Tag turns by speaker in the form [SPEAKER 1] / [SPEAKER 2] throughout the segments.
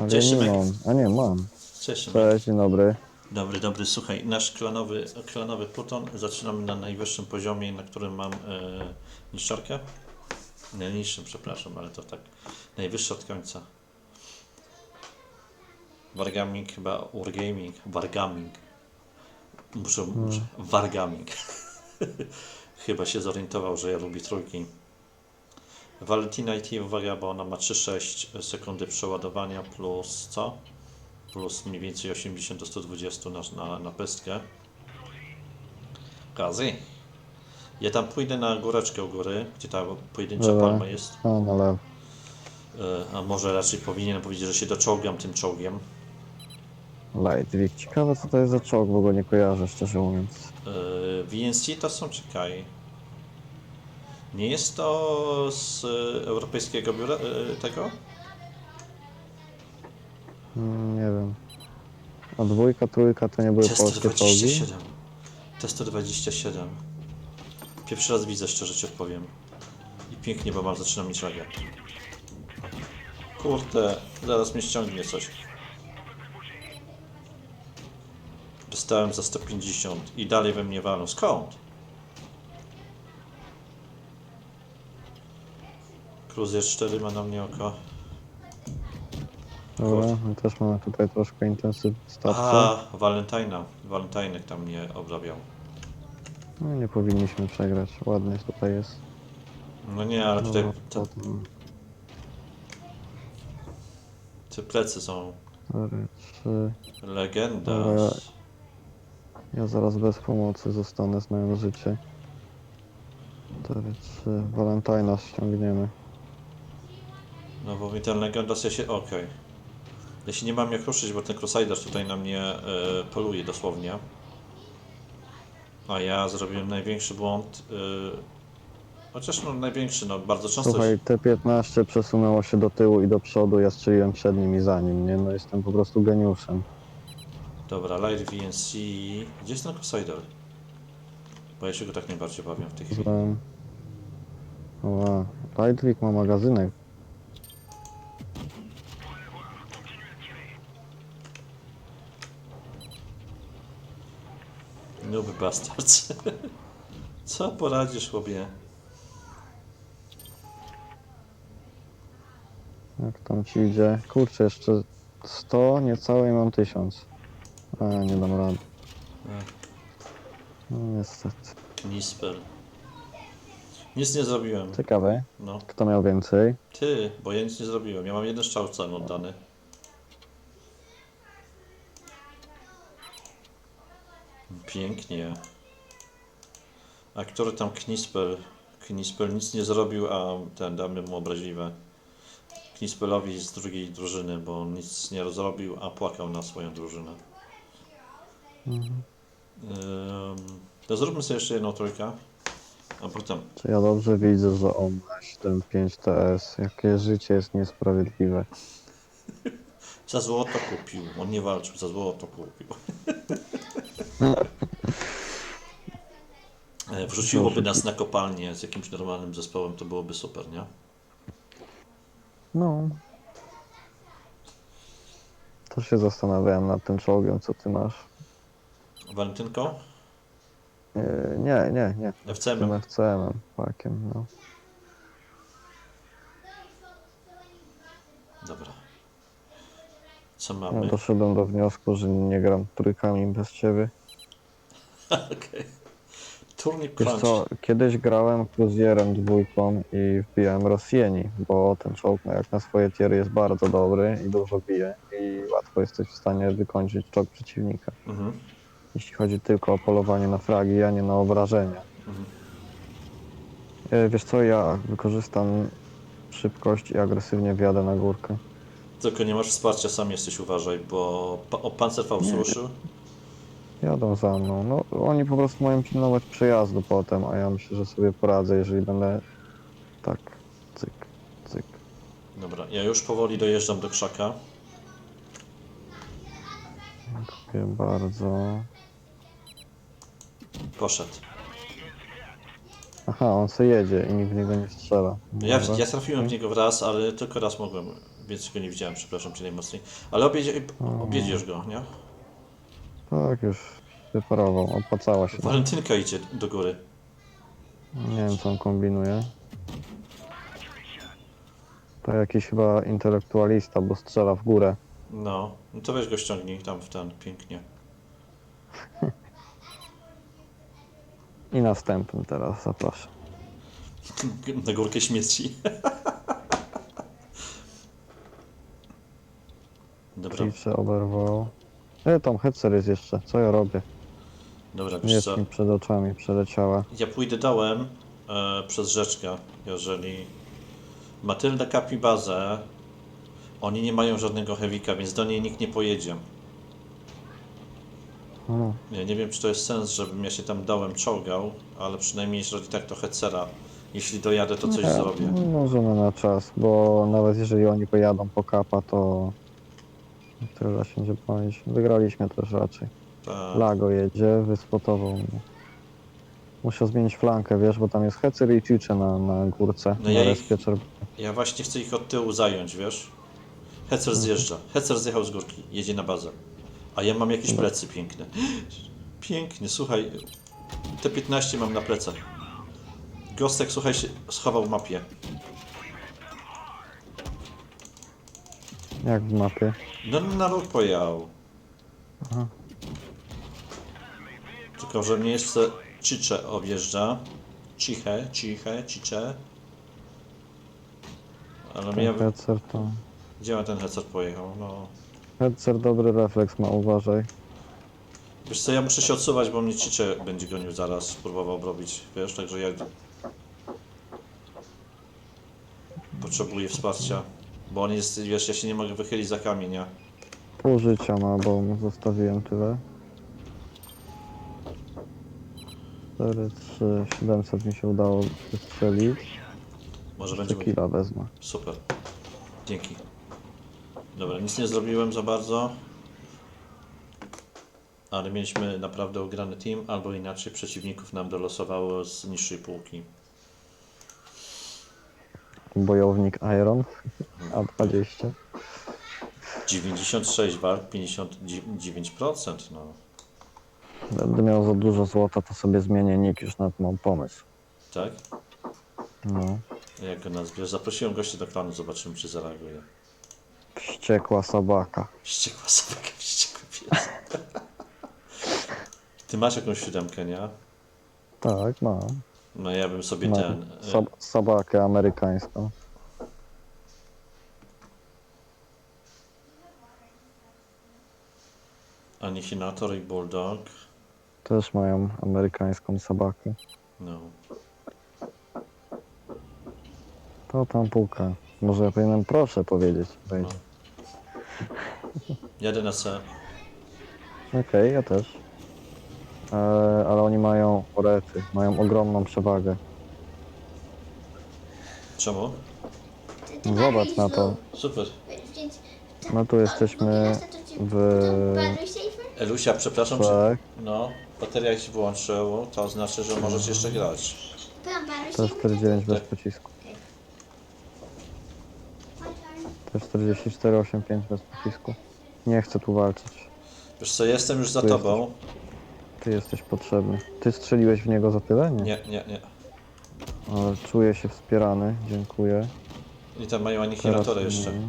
[SPEAKER 1] Ale
[SPEAKER 2] Cześć,
[SPEAKER 1] nie
[SPEAKER 2] Szymek.
[SPEAKER 1] mam. A nie, mam.
[SPEAKER 2] Cześć. Szymek.
[SPEAKER 1] Cześć, dzień dobry.
[SPEAKER 2] Dobry, dobry. Słuchaj, nasz klanowy, klanowy pluton zaczynamy na najwyższym poziomie, na którym mam e, niszczarkę. Nie, niższym, przepraszam, ale to tak najwyższy od końca. Wargaming, chyba Wargaming, Wargaming. Muszę, muszę Wargaming. chyba się zorientował, że ja lubię trójki. Valentina IT, uwaga, bo ona ma 3-6 sekundy przeładowania plus co? plus mniej więcej 80 do 120 na, na, na pestkę. Kazy. Ja tam pójdę na góreczkę u góry, gdzie ta pojedyncza
[SPEAKER 1] Dobra.
[SPEAKER 2] palma jest.
[SPEAKER 1] A, na lewo.
[SPEAKER 2] E, A może raczej powinienem powiedzieć, że się doczołgam tym czołgiem.
[SPEAKER 1] Lightweight. Ciekawe co to jest za czołg, bo go nie kojarzę, szczerze mówiąc.
[SPEAKER 2] E, VNC to są, czekaj. Nie jest to z e, europejskiego biura e, tego?
[SPEAKER 1] Mm, nie wiem. A dwójka, trójka to nie były polskie czołgi?
[SPEAKER 2] T-127. T-127. Pierwszy raz widzę, szczerze ci odpowiem. I pięknie, bo mam zaczyna mieć ragę. Kurde, zaraz mnie ściągnie coś. Dostałem za 150 i dalej we mnie walą. Skąd? Cruiser 4 ma na mnie oko.
[SPEAKER 1] Dobra, my też mamy tutaj troszkę intensywny stawce.
[SPEAKER 2] A, Valentina. Valentinek tam mnie obrabiał.
[SPEAKER 1] No nie powinniśmy przegrać. Ładnie tutaj jest.
[SPEAKER 2] No nie, ale tutaj
[SPEAKER 1] Dobra,
[SPEAKER 2] te,
[SPEAKER 1] potem
[SPEAKER 2] te plecy są
[SPEAKER 1] cztery, trzy.
[SPEAKER 2] legenda.
[SPEAKER 1] Dobra. Ja zaraz bez pomocy zostanę, znając życie. 4, 3. Valentina ściągniemy.
[SPEAKER 2] No bo mi ten legendas ja się. Okej. Ja się nie mam jak ruszyć, bo ten Crusader tutaj na mnie e, poluje dosłownie. A ja zrobiłem największy błąd. E, chociaż no największy, no bardzo często.
[SPEAKER 1] Słuchaj, T15 przesunęło się do tyłu i do przodu, ja strzeliłem przed nim i za nim, nie? No jestem po prostu geniuszem.
[SPEAKER 2] Dobra, Light VNC. Gdzie jest ten Crusader? Bo ja się go tak najbardziej bawię w tej chwili.
[SPEAKER 1] Złem. Ła, Lightwick ma magazynek.
[SPEAKER 2] Noob bastards. Co poradzisz, chłopie?
[SPEAKER 1] Jak tam ci idzie? Kurczę, jeszcze 100, niecałe i mam 1000. A, nie dam rady. No niestety.
[SPEAKER 2] Nispel. Nic nie zrobiłem.
[SPEAKER 1] Ciekawe,
[SPEAKER 2] No.
[SPEAKER 1] kto miał więcej?
[SPEAKER 2] Ty, bo ja nic nie zrobiłem. Ja mam jeden strzał oddany. Pięknie. A który tam Knispel? Knispel nic nie zrobił, a ten damy mu obraźliwe. Knispelowi z drugiej drużyny, bo on nic nie zrobił, a płakał na swoją drużynę.
[SPEAKER 1] Mhm.
[SPEAKER 2] Ym, to zróbmy sobie jeszcze jedną trójkę. A potem
[SPEAKER 1] Czy ja dobrze widzę, że on ma 7.5 TS? Jakie życie jest niesprawiedliwe.
[SPEAKER 2] Za złoto kupił. On nie walczył, za złoto kupił. Wrzuciłoby nas na kopalnię z jakimś normalnym zespołem, to byłoby super, nie?
[SPEAKER 1] No. Też się zastanawiałem nad tym czołgiem, co ty masz.
[SPEAKER 2] Walentynko?
[SPEAKER 1] Nie, nie, nie, nie.
[SPEAKER 2] FCM.
[SPEAKER 1] Tym FCM-em, pakiem, no.
[SPEAKER 2] Dobra. Co
[SPEAKER 1] Ja
[SPEAKER 2] mamy?
[SPEAKER 1] doszedłem do wniosku, że nie gram trójkami bez ciebie.
[SPEAKER 2] Okej.
[SPEAKER 1] Wiesz
[SPEAKER 2] Crunch.
[SPEAKER 1] co, kiedyś grałem Cruzierem dwójką i wbijałem Rosjeni, bo ten czołg no, jak na swoje tiery jest bardzo dobry i dużo bije i łatwo jesteś w stanie wykończyć czołg przeciwnika.
[SPEAKER 2] Mhm.
[SPEAKER 1] Jeśli chodzi tylko o polowanie na fragi, a nie na obrażenia.
[SPEAKER 2] Mhm.
[SPEAKER 1] E, Wiesz co, ja wykorzystam szybkość i agresywnie wjadę na górkę.
[SPEAKER 2] Tylko nie masz wsparcia, sam jesteś, uważaj, bo pa- o Panzerfaust ruszył.
[SPEAKER 1] Jadą za mną. No, oni po prostu mają pilnować przejazdu potem, a ja myślę, że sobie poradzę, jeżeli będę tak, cyk, cyk.
[SPEAKER 2] Dobra, ja już powoli dojeżdżam do krzaka.
[SPEAKER 1] Dziękuję bardzo.
[SPEAKER 2] Poszedł.
[SPEAKER 1] Aha, on se jedzie i nikt w niego nie strzela.
[SPEAKER 2] Ja,
[SPEAKER 1] Dobra.
[SPEAKER 2] ja trafiłem w niego raz, ale tylko raz mogłem Więc go nie widziałem, przepraszam cię najmocniej. Ale objedzie, objedziesz go, nie?
[SPEAKER 1] Tak, już wyparował, opłacało się.
[SPEAKER 2] Walentynka idzie do góry.
[SPEAKER 1] Nie wiem, co on kombinuje. To jakiś chyba intelektualista, bo strzela w górę.
[SPEAKER 2] No, no to weź go ściągnij tam w ten, pięknie.
[SPEAKER 1] I następny teraz, zapraszam.
[SPEAKER 2] Na górkę śmierci. Dobra,
[SPEAKER 1] Klicze oberwał. E, tam Hetzer jest jeszcze. Co ja robię?
[SPEAKER 2] dobra, wiesz
[SPEAKER 1] Jest
[SPEAKER 2] co?
[SPEAKER 1] mi przed oczami, przeleciała.
[SPEAKER 2] Ja pójdę dołem e, przez rzeczkę, jeżeli Matylda kapi bazę, oni nie mają żadnego heavika, więc do niej nikt nie pojedzie.
[SPEAKER 1] O,
[SPEAKER 2] Ja nie wiem, czy to jest sens, żebym ja się tam dołem czołgał, ale przynajmniej jeżeli tak to Hecera. Jeśli dojadę, to coś zrobię.
[SPEAKER 1] Możemy na czas, bo nawet jeżeli oni pojadą po kapa, to tyle się będzie powiedzieć. Wygraliśmy też raczej.
[SPEAKER 2] Tak.
[SPEAKER 1] Lago jedzie, wyspotował mnie. Muszę zmienić flankę, wiesz, bo tam jest Hecer i Chicze na, na górce.
[SPEAKER 2] No
[SPEAKER 1] na
[SPEAKER 2] ja ich-
[SPEAKER 1] respie czerw-
[SPEAKER 2] Ja właśnie chcę ich od tyłu zająć, wiesz? Hecer zjeżdża. Hecer zjechał z górki, jedzie na bazę. A ja mam jakieś plecy piękne. Pięknie, słuchaj. Te 15 mam na plecach. Gostek, słuchaj, się schował w mapie.
[SPEAKER 1] Jak w mapie.
[SPEAKER 2] No na rok pojechał.
[SPEAKER 1] Aha.
[SPEAKER 2] Tylko, że mnie jeszcze Cicze objeżdża. Ciche, ciche, cicze. Ale mnie...
[SPEAKER 1] Ten Hecer to...
[SPEAKER 2] Gdzie ma ten Hecer pojechał? No...
[SPEAKER 1] Hecer dobry refleks ma, uważaj.
[SPEAKER 2] Wiesz co, ja muszę się odsuwać, bo mnie Cicze będzie gonił zaraz, próbował robić, wiesz, także ja... Potrzebuję wsparcia, bo on jest, wiesz, ja się nie mogę wychylić za kamień, nie?
[SPEAKER 1] Pół życia ma, bo mu zostawiłem tyle. 4, 3, 700 mi się udało wystrzelić.
[SPEAKER 2] Może będzie...
[SPEAKER 1] killa wezmę.
[SPEAKER 2] Super. Dzięki. Dobra, nic nie zrobiłem za bardzo. Ale mieliśmy naprawdę ugrany team, albo inaczej przeciwników nam dolosowało z niższej półki.
[SPEAKER 1] Bojownik Iron. A20.
[SPEAKER 2] 96 walk, 59%, no.
[SPEAKER 1] Będę miał za dużo złota, to sobie zmienię nick, już nawet mam pomysł.
[SPEAKER 2] Tak?
[SPEAKER 1] No.
[SPEAKER 2] Jak go nazwiesz? Zaprosiłem gościa do klanu, zobaczymy czy zareaguje.
[SPEAKER 1] Wściekła sabaka.
[SPEAKER 2] Wściekła sobaka, wściekły pies. Ty masz jakąś siódemkę, nie?
[SPEAKER 1] Tak, mam.
[SPEAKER 2] No ja bym sobie
[SPEAKER 1] mam
[SPEAKER 2] ten... e,
[SPEAKER 1] sab sabakę amerykańską.
[SPEAKER 2] Anihinator i Bulldog.
[SPEAKER 1] Też mają amerykańską sabakę.
[SPEAKER 2] No.
[SPEAKER 1] To tam puka. Może ja powinienem proszę powiedzieć. Wejdzie.
[SPEAKER 2] Jadę na C.
[SPEAKER 1] Okej, ja też. E, ale oni mają orety, mają ogromną przewagę.
[SPEAKER 2] Czemu?
[SPEAKER 1] Zobacz na to.
[SPEAKER 2] Super.
[SPEAKER 1] No tu jesteśmy w...
[SPEAKER 2] Elusia, przepraszam.
[SPEAKER 1] Tak,
[SPEAKER 2] No, bateria się wyłączyła, to znaczy, że możesz jeszcze grać.
[SPEAKER 1] to 49 bez
[SPEAKER 2] Tak.
[SPEAKER 1] pocisku. To 44, 85 bez pocisku. Nie chcę tu walczyć.
[SPEAKER 2] Wiesz co, jestem już za
[SPEAKER 1] Tu
[SPEAKER 2] tobą.
[SPEAKER 1] Ty jesteś potrzebny. Ty strzeliłeś w niego za tyle? Nie.
[SPEAKER 2] Nie, nie, nie.
[SPEAKER 1] Ale czuję się wspierany, dziękuję.
[SPEAKER 2] I tam mają
[SPEAKER 1] Teraz
[SPEAKER 2] anihilatorę jeszcze.
[SPEAKER 1] nie.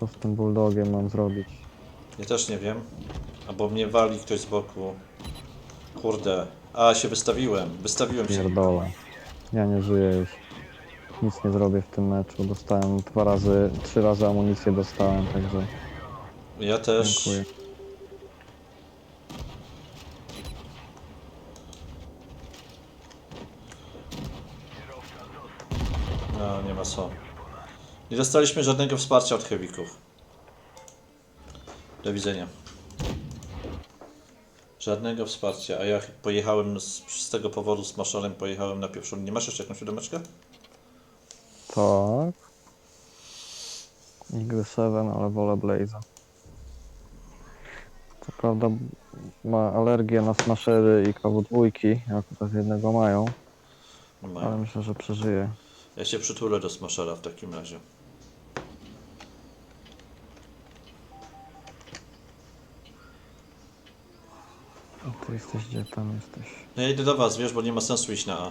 [SPEAKER 1] Co z tym bulldogiem mam zrobić?
[SPEAKER 2] Ja też nie wiem. Albo mnie wali ktoś z boku. Kurde. A, się wystawiłem. Wystawiłem się.
[SPEAKER 1] Pierdolę. Ja nie żyję już. Nic nie zrobię w tym meczu. Dostałem dwa razy, trzy razy amunicję dostałem, także
[SPEAKER 2] Ja też.
[SPEAKER 1] dziękuję.
[SPEAKER 2] No, nie ma co. Nie dostaliśmy żadnego wsparcia od heavyków. Do widzenia. Żadnego wsparcia, a ja ch- pojechałem z, z tego powodu z maszalem, pojechałem na pierwszą linię. Masz jeszcze jakąś siódemeczkę?
[SPEAKER 1] Tak. Igry 7, ale wolę Blaze'a. Co prawda ma alergię na smashery i KW2, akurat jednego mają, ale
[SPEAKER 2] Mają.
[SPEAKER 1] myślę, że przeżyje.
[SPEAKER 2] Ja się przytulę do Smashera w takim razie.
[SPEAKER 1] A ty jesteś gdzie tam jesteś?
[SPEAKER 2] No ja idę do was, wiesz, bo nie ma sensu iść na.
[SPEAKER 1] A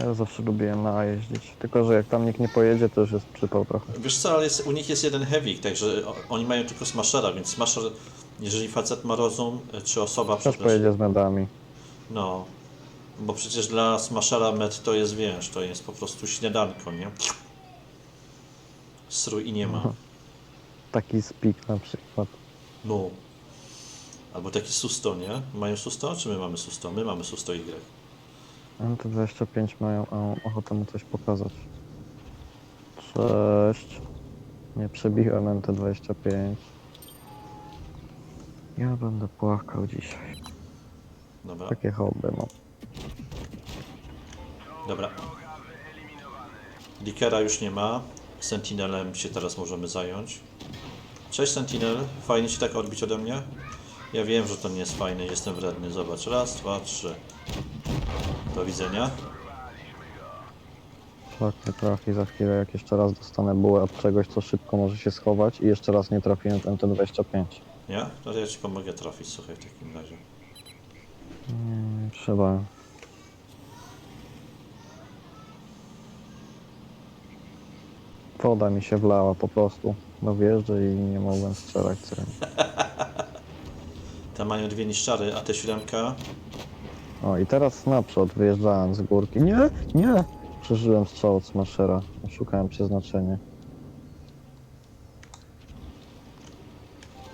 [SPEAKER 1] ja zawsze lubiłem na A jeździć. Tylko, że jak tam nikt nie pojedzie, to już jest przypał trochę.
[SPEAKER 2] Wiesz co, ale jest, u nich jest jeden heavy, także o- oni mają tylko Smashera, więc Smasher, jeżeli facet ma rozum, e, czy osoba,
[SPEAKER 1] Też
[SPEAKER 2] przepraszam,
[SPEAKER 1] pojedzie z medami.
[SPEAKER 2] no, bo przecież dla Smashera med to jest, wiesz, to jest po prostu śniadanko, nie? Strój i nie ma.
[SPEAKER 1] Taki speak na przykład.
[SPEAKER 2] No. Albo taki susto, nie? Mają susto? Czy my mamy susto? My mamy susto Y.
[SPEAKER 1] MT25 mają a, ochotę mu coś pokazać. Cześć. Nie przebiłem MT25. Ja będę płakał dzisiaj.
[SPEAKER 2] Dobra,
[SPEAKER 1] Takie hobby mam.
[SPEAKER 2] dobra. Dickera już nie ma. Sentinelem się teraz możemy zająć. Cześć Sentinel, fajnie ci tak odbić ode mnie? Ja wiem, że to nie jest fajne, jestem wredny. Zobacz, raz, dwa, trzy. Do widzenia.
[SPEAKER 1] Tak nie trafi za chwilę, jak jeszcze raz dostanę bułę od czegoś, co szybko może się schować i jeszcze raz nie trafiłem w MT25.
[SPEAKER 2] Nie? No to ja ci pomogę trafić, słuchaj, w takim razie.
[SPEAKER 1] Nie, trzeba. Woda mi się wlała po prostu do wjeżdżę i nie mogłem strzelać celem.
[SPEAKER 2] Te mają dwie niszczary, a te siódemka
[SPEAKER 1] O i teraz naprzód wyjeżdżałem z górki. Nie, nie! Przeżyłem strzał od smashera. Szukałem przeznaczenie.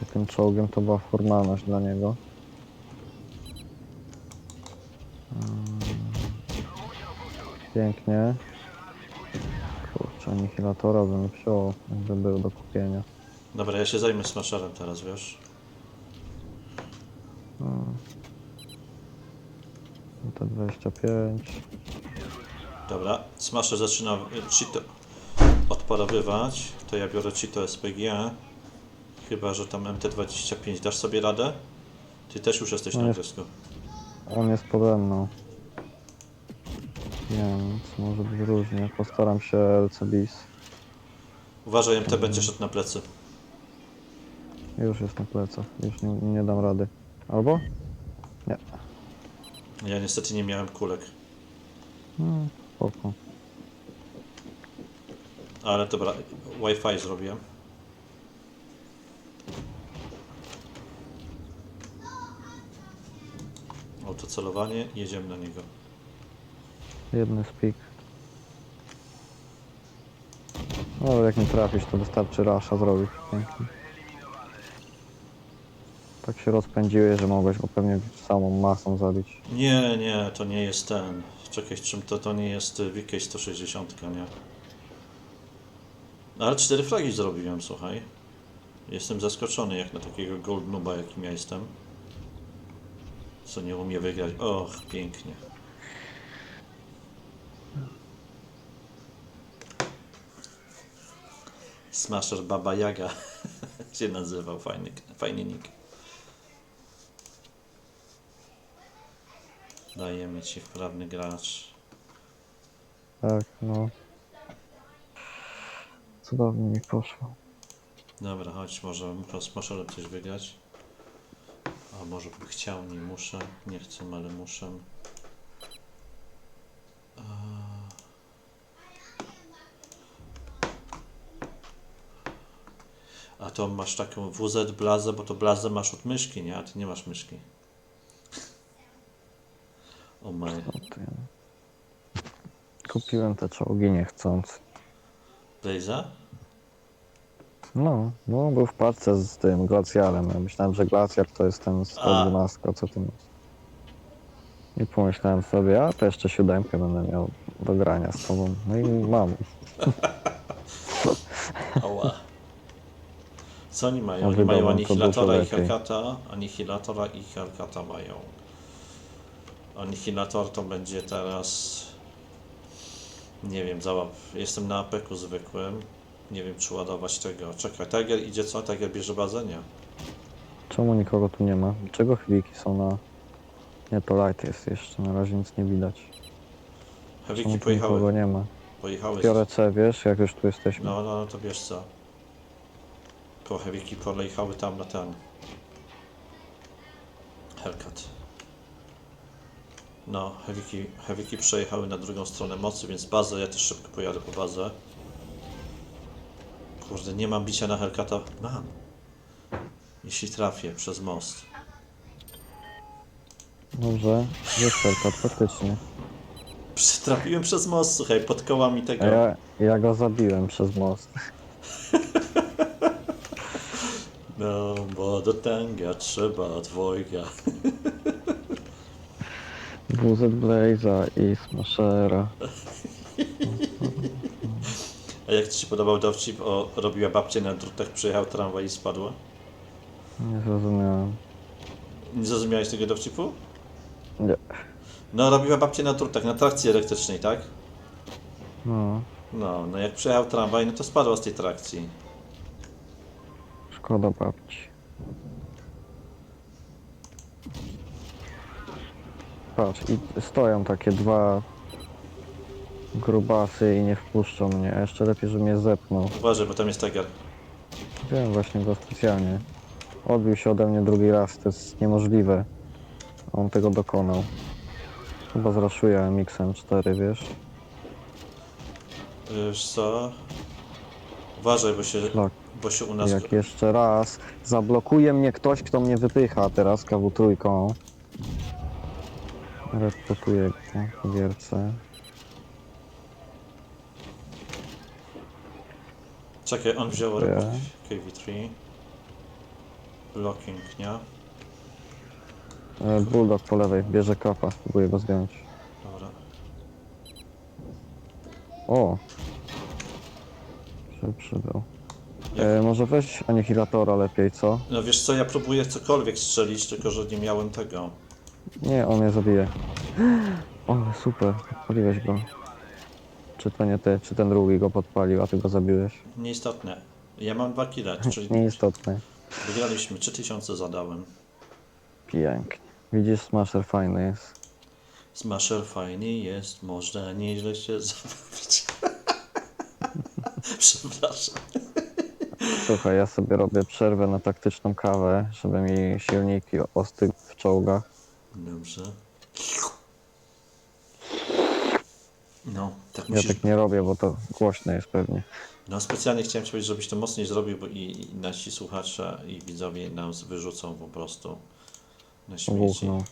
[SPEAKER 1] I tym czołgiem to była formalność dla niego. Mm. Pięknie. Kurczę, anihilatora bym wziął, jakby był do kupienia.
[SPEAKER 2] Dobra, ja się zajmę smasherem teraz, wiesz?
[SPEAKER 1] To 25.
[SPEAKER 2] Dobra, Smasher zaczyna y, odparowywać. To ja biorę cheato SPG. Chyba, że tam MT25. Dasz sobie radę? Ty też już jesteś
[SPEAKER 1] No
[SPEAKER 2] na
[SPEAKER 1] jest. On jest pode mną. Więc może być różnie. Postaram się LC bis.
[SPEAKER 2] Uważaj, MT będzie szedł na plecy.
[SPEAKER 1] Już jest na plecach. Już nie, nie dam rady. Albo? Nie.
[SPEAKER 2] Ja niestety nie miałem kulek.
[SPEAKER 1] Hmm, spoko.
[SPEAKER 2] Ale dobra, Wi-Fi zrobiłem. Autocelowanie, jedziemy na niego.
[SPEAKER 1] Jedny spik. No ale jak nie trafisz, to wystarczy rasza zrobić. Pięknie. Tak się rozpędziłeś, że mogłeś go pewnie samą masą zabić.
[SPEAKER 2] Nie, nie, to nie jest ten. Czekaj, czym to, to nie jest y, VK 160, nie? No, Ale cztery fragi zrobiłem, słuchaj. Jestem zaskoczony jak na takiego gold nuba, jakim ja jestem. Co nie umie wygrać. Och, pięknie. Smasher Baba Yaga się nazywał, fajny, fajny nick. Dajemy ci wprawny gracz.
[SPEAKER 1] Tak, no. Cudownie mi poszło.
[SPEAKER 2] Dobra, chodź, może Masherem coś wygrać. A może bym chciał, nie muszę. Nie chcę, ale muszę. Eee. A to masz taką WZ blazę, bo to blazę masz od myszki, nie? A ty nie masz myszki.
[SPEAKER 1] Ty. Kupiłem te czołgi niechcąc.
[SPEAKER 2] Blaza?
[SPEAKER 1] No, no był w parce z tym glacjarem. Ja myślałem, że glacjar to jest ten 112, co ty masz. I pomyślałem sobie, a to jeszcze siódemkę będę miał do grania z tobą. No i mam.
[SPEAKER 2] Ała. Co oni mają? Oni mają
[SPEAKER 1] to dużo
[SPEAKER 2] anihilatora i. Hellcata. Anihilatora i Hellcata mają. Anihilator to będzie teraz... Nie wiem, załap. Jestem na apeku zwykłym. Nie wiem, czy ładować tego. Czekaj, Tiger idzie co? Tiger bierze bazę? Nie.
[SPEAKER 1] Czemu nikogo tu nie ma? Dlaczego chwiliki są na... Nie, to light jest jeszcze, na razie nic nie widać.
[SPEAKER 2] Hewiki
[SPEAKER 1] Czemu tu nikogo
[SPEAKER 2] pojechały.
[SPEAKER 1] nie ma?
[SPEAKER 2] Pojechały.
[SPEAKER 1] Biorę C, wiesz, jak już tu jesteśmy.
[SPEAKER 2] No, no, no to wiesz co. Po Hewiki pojechały tam na ten. Hellcat. No, Hewiki, Hewiki przejechały na drugą stronę mocy, więc bazę, ja też szybko pojadę po bazę. Kurde, nie mam bicia na Hellcata. Mam. Jeśli trafię przez most.
[SPEAKER 1] Dobrze, jest Hellcat, faktycznie.
[SPEAKER 2] Trafiłem przez most, słuchaj, pod kołami tego.
[SPEAKER 1] A ja, ja go zabiłem przez most.
[SPEAKER 2] No, bo do tęga trzeba dwojga.
[SPEAKER 1] WZ Blaze'a i Smashera.
[SPEAKER 2] A jak Ci się podobał dowcip o robiła babcię na drutach, przyjechał tramwaj i spadła?
[SPEAKER 1] Nie zrozumiałem.
[SPEAKER 2] Nie zrozumiałeś tego dowcipu?
[SPEAKER 1] Nie.
[SPEAKER 2] No, robiła babcię na drutach, na trakcji elektrycznej, tak?
[SPEAKER 1] No,
[SPEAKER 2] No, no jak przyjechał tramwaj, no to spadła z tej trakcji.
[SPEAKER 1] szkoda babci. Patrz, i stoją takie dwa grubasy i nie wpuszczą mnie. A Jeszcze lepiej, że mnie zepnął.
[SPEAKER 2] Uważaj, bo tam jest tiger.
[SPEAKER 1] Wiem właśnie go specjalnie. Odbił się ode mnie drugi raz, to jest niemożliwe. A On tego dokonał. Chyba zraszuję MX-em 4, wiesz?
[SPEAKER 2] Wiesz co? Uważaj, bo się, bo się u nas...
[SPEAKER 1] Jak jeszcze raz zablokuje mnie ktoś, kto mnie wypycha teraz KW trójką. Reportuję go w gierce.
[SPEAKER 2] Czekaj, on wziął
[SPEAKER 1] Nie.
[SPEAKER 2] report KV3. Blocking, nie?
[SPEAKER 1] E, Bulldog po lewej, bierze kapa, spróbuję go zdjąć.
[SPEAKER 2] Dobra.
[SPEAKER 1] O! Przy, przybył.
[SPEAKER 2] Jak-
[SPEAKER 1] E, może weź anihilatora lepiej, co?
[SPEAKER 2] No wiesz co, ja próbuję cokolwiek strzelić, tylko że nie miałem tego.
[SPEAKER 1] Nie, on mnie zabije. O, super, podpaliłeś go. Czy to nie ty, czy ten drugi go podpalił, a ty go zabiłeś?
[SPEAKER 2] Nieistotne. Ja mam dwa kile, czyli
[SPEAKER 1] Nieistotne.
[SPEAKER 2] wygraliśmy 3000 zadałem.
[SPEAKER 1] Pięknie. Widzisz, Smasher fajny jest.
[SPEAKER 2] Smasher fajny jest, można nieźle się zabawić. Przepraszam.
[SPEAKER 1] Słuchaj, ja sobie robię przerwę na taktyczną kawę, żeby mi silniki ostygły w czołgach.
[SPEAKER 2] Dobrze. No, tak
[SPEAKER 1] Ja
[SPEAKER 2] musisz...
[SPEAKER 1] tak nie robię, bo to głośne jest pewnie.
[SPEAKER 2] No specjalnie chciałem Ci powiedzieć, żebyś to mocniej zrobił, bo i, i nasi słuchacze i widzowie nas wyrzucą po prostu na śmieci.
[SPEAKER 1] Buchnął.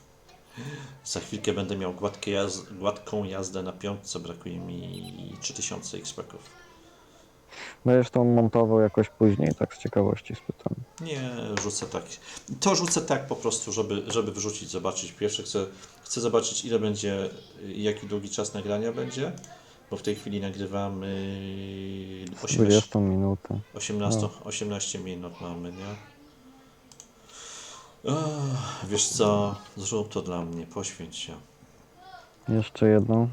[SPEAKER 2] Za chwilkę będę miał gładką jazdę na piątce, brakuje mi 3000 XP-ków.
[SPEAKER 1] Będziesz to montował jakoś później, tak z ciekawości spytam.
[SPEAKER 2] Nie, rzucę tak. To rzucę tak po prostu, żeby, żeby wyrzucić, zobaczyć. Pierwsze chcę, chcę zobaczyć, ile będzie, jaki długi czas nagrania będzie, bo w tej chwili nagrywamy 18,
[SPEAKER 1] 20 minutę.
[SPEAKER 2] 18, 18 minut mamy, nie? Ech, wiesz co, zrób to dla mnie, poświęć się.
[SPEAKER 1] Jeszcze jedną.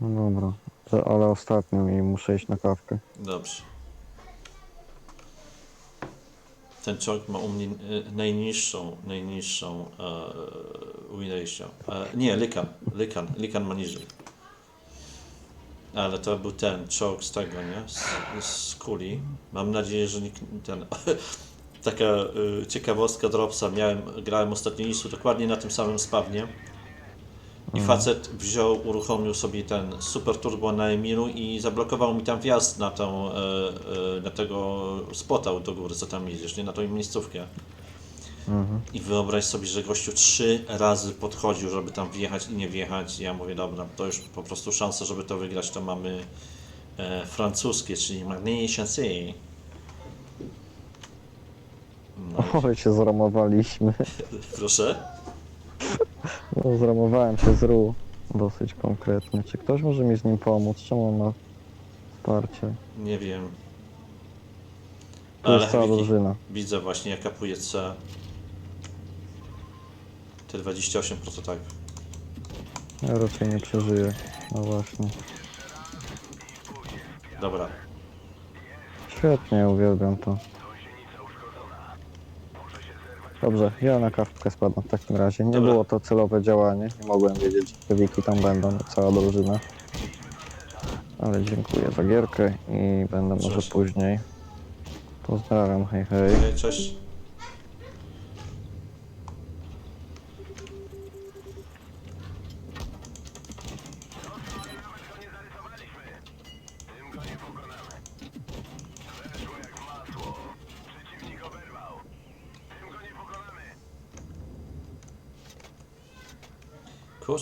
[SPEAKER 1] No dobra, ale ostatnią i muszę iść na kawkę.
[SPEAKER 2] Dobrze. Ten czołg ma u mnie e, najniższą, najniższą e, win ratio. E, nie, Lykan, Lykan, Lykan ma niżej. Ale to był ten czołg z tego, nie? Z, z kuli. Mam nadzieję, że nikt ten... Taka e, ciekawostka Dropsa. Miałem, grałem ostatnio nisu dokładnie na tym samym spawnie. I facet wziął, uruchomił sobie ten super turbo na Emilu i zablokował mi tam wjazd na, tą, e, e, na tego spota do góry, co tam jedziesz, nie? Na tą miejscówkę.
[SPEAKER 1] Mhm.
[SPEAKER 2] I wyobraź sobie, że gościu trzy razy podchodził, żeby tam wjechać i nie wjechać. I ja mówię, dobra, to już po prostu szansa, żeby to wygrać, to mamy e, francuskie, czyli Magnie Chancé. No,
[SPEAKER 1] Oj, się zramowaliśmy.
[SPEAKER 2] proszę.
[SPEAKER 1] No, zramowałem się z Ru. Dosyć konkretnie. Czy ktoś może mi z nim pomóc? Czemu on ma wsparcie?
[SPEAKER 2] Nie wiem.
[SPEAKER 1] Jest cała
[SPEAKER 2] Wiki-
[SPEAKER 1] drużyna.
[SPEAKER 2] Widzę właśnie, jak kapuje C. T28 prototyp.
[SPEAKER 1] Ja raczej nie przeżyję. No właśnie.
[SPEAKER 2] Dobra.
[SPEAKER 1] Świetnie, uwielbiam to. Dobrze, ja na kawkę spadam w takim razie. Nie
[SPEAKER 2] Dobra.
[SPEAKER 1] było to celowe działanie. Nie mogłem wiedzieć, że te wiki tam będą, cała drużyna. Ale dziękuję za gierkę i będę może
[SPEAKER 2] Cześć.
[SPEAKER 1] później. Pozdrawiam, hej hej.
[SPEAKER 2] Hej, cześć.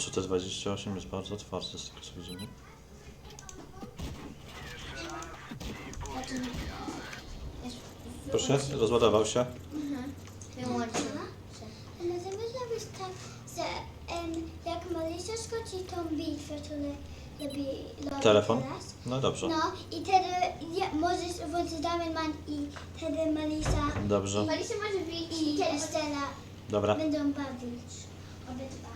[SPEAKER 2] Kurczę, te 28 jest bardzo twarde z tego co widzimy. Proszę, rozładował się.
[SPEAKER 3] Wyłączyła. Ale to być tak, że em, jak Marysia skoczy tą bitwę, robi Lori
[SPEAKER 2] Telefon?
[SPEAKER 3] teraz,
[SPEAKER 2] No dobrze.
[SPEAKER 3] no i wtedy ja, możesz włączyć Diamond Man i wtedy Marisa
[SPEAKER 2] Dobrze.
[SPEAKER 3] Marisa może wyjść i Estela
[SPEAKER 2] Dobra.
[SPEAKER 3] będą bawić obydwa.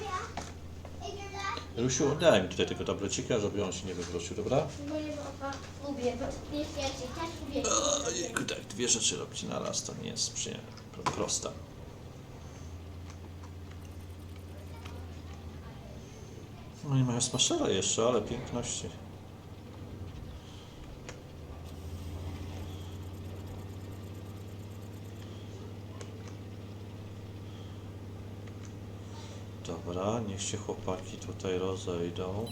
[SPEAKER 3] Ja,
[SPEAKER 2] Rusiu, daj mi tutaj tego tablecika, żeby on się nie wywrócił, dobra?
[SPEAKER 3] Lubię, bo jest więcej, też lubię.
[SPEAKER 2] Ojejku, tak, dwie rzeczy robić na raz to nie jest przyjemne, pro- prosta. No i mają smashera jeszcze, ale piękności. Dobra, niech się chłopaki tutaj rozejdą.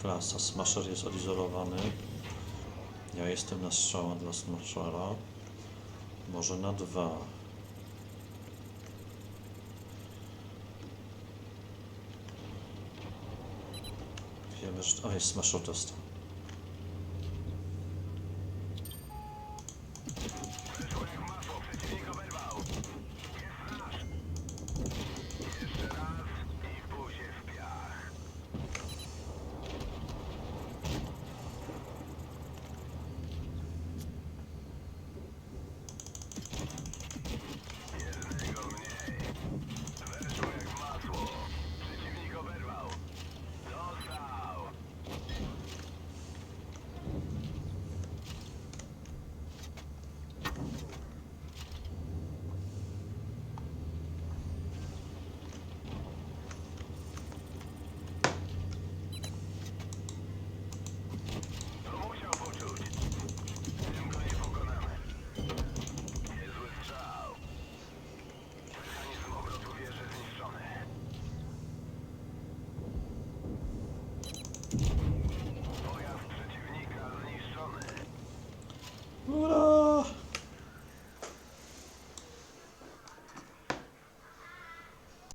[SPEAKER 2] Klasa, smasher jest odizolowany. Ja jestem na strzała dla Smashera. Może na dwa. Wiemy, że... O, jest Smasher dostał.